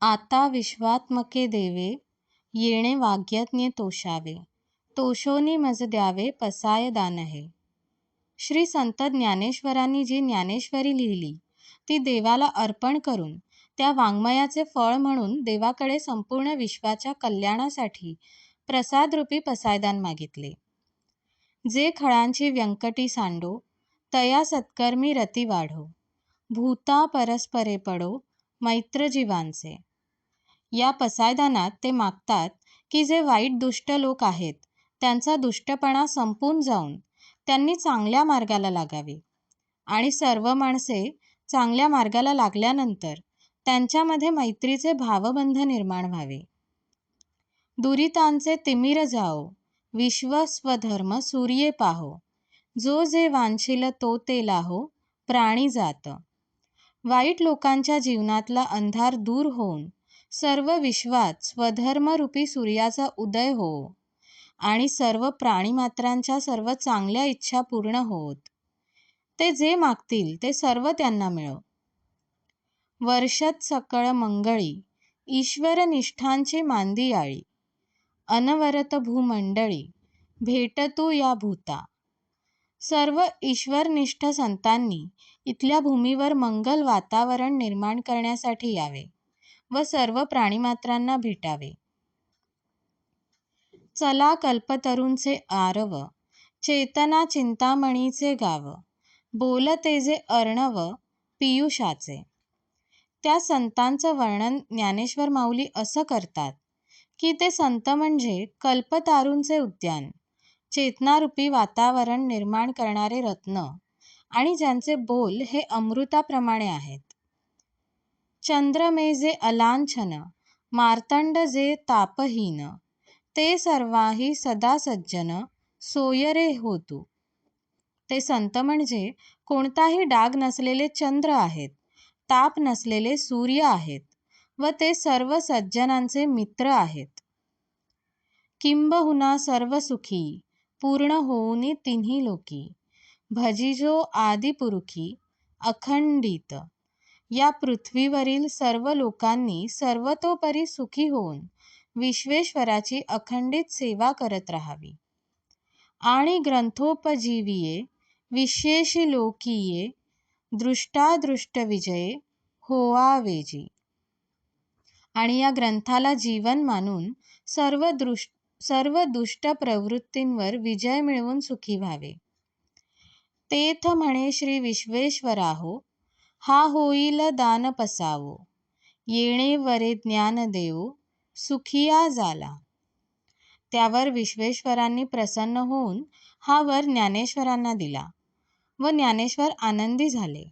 आता विश्वात्मके देवे येणे वाग्यज्ञ तोषावे तोषोनी मज द्यावे पसाय दानहे. श्री संत ज्ञानेश्वरांनी जी ज्ञानेश्वरी लिहिली ती देवाला अर्पण करून त्या वाङ्मयाचे फळ म्हणून देवाकडे संपूर्ण विश्वाच्या कल्याणासाठी प्रसादरूपी पसायदान मागितले. जे खळांची व्यंकटी सांडो तया सत्कर्मी रती वाढो. भूता परस्परे पडो मैत्र जीवांचे या पसायदानात ते मागतात की जे वाईट दुष्ट लोक आहेत त्यांचा दुष्टपणा संपून जाऊन त्यांनी चांगल्या मार्गाला लागावे. आणि सर्व माणसे चांगल्या मार्गाला लागल्यानंतर त्यांच्यामध्ये मैत्रीचे भावबंध निर्माण व्हावे. दुरितांचे तिमिर जाओ विश्व स्वधर्म सूर्ये पाहो. जो जे वांछिल तो ते लाहो प्राणी जात. वाईट लोकांच्या जीवनातला अंधार दूर होऊन सर्व विश्वात स्वधर्मरूपी सूर्याचा उदय हो आणि सर्व प्राणीमात्रांच्या सर्व चांगल्या इच्छा पूर्ण होत. ते जे मागतील ते सर्व त्यांना मिळो. वर्षत सकळ मंगळी ईश्वर निष्ठांची मांदी आळी अनवरत भूमंडळी भेटतू या भूता. सर्व ईश्वरनिष्ठ संतांनी इथल्या भूमीवर मंगल वातावरण निर्माण करण्यासाठी यावे. व सर्व प्राणीमात्रांना भेटावे. चला कल्पतरूंचे आरव चेतना चिंतामणीचे गाव बोलते जे अर्णव पियुषाचे. त्या संतांचं वर्णन ज्ञानेश्वर माऊली असं करतात की ते संत म्हणजे कल्पतारूंचे उद्यान चेतनारूपी वातावरण निर्माण करणारे रत्न आणि ज्यांचे बोल हे अमृताप्रमाणे आहेत. चंद्रमे जे अलांछन मार्तंड जे तापहीन ते सर्वाही सदा सज्जन सोयरे होतो. ते संत म्हणजे कोणताही डाग नसलेले चंद्र आहेत ताप नसलेले सूर्य आहेत व ते सर्व सज्जनांचे मित्र आहेत. किंबहुना सर्व सुखी पूर्ण होऊनी तिन्ही लोकी भजिजो आदिपुरुखी अखंडित. या पृथ्वीवरील सर्व लोकांनी सर्वतोपरी सुखी होऊन विश्वेश्वराची अखंडित सेवा करत राहावी. आणि ग्रंथोपजीवीये विशेषी लोकीये दृष्टादृष्टविजये होवावेजी. आणि या ग्रंथाला जीवन मानून सर्व दृष्ट सर्व दुष्ट प्रवृत्तींवर विजय मिळवून सुखी व्हावे. तेथ म्हणे श्री विश्वेश्वराहो हा होईल दान पसावो. येणे वरे ज्ञान देऊ सुखिया झाला त्यावर विश्वेश्वरांनी प्रसन्न होऊन हा वर ज्ञानेश्वरांना दिला व ज्ञानेश्वर आनंदी झाले.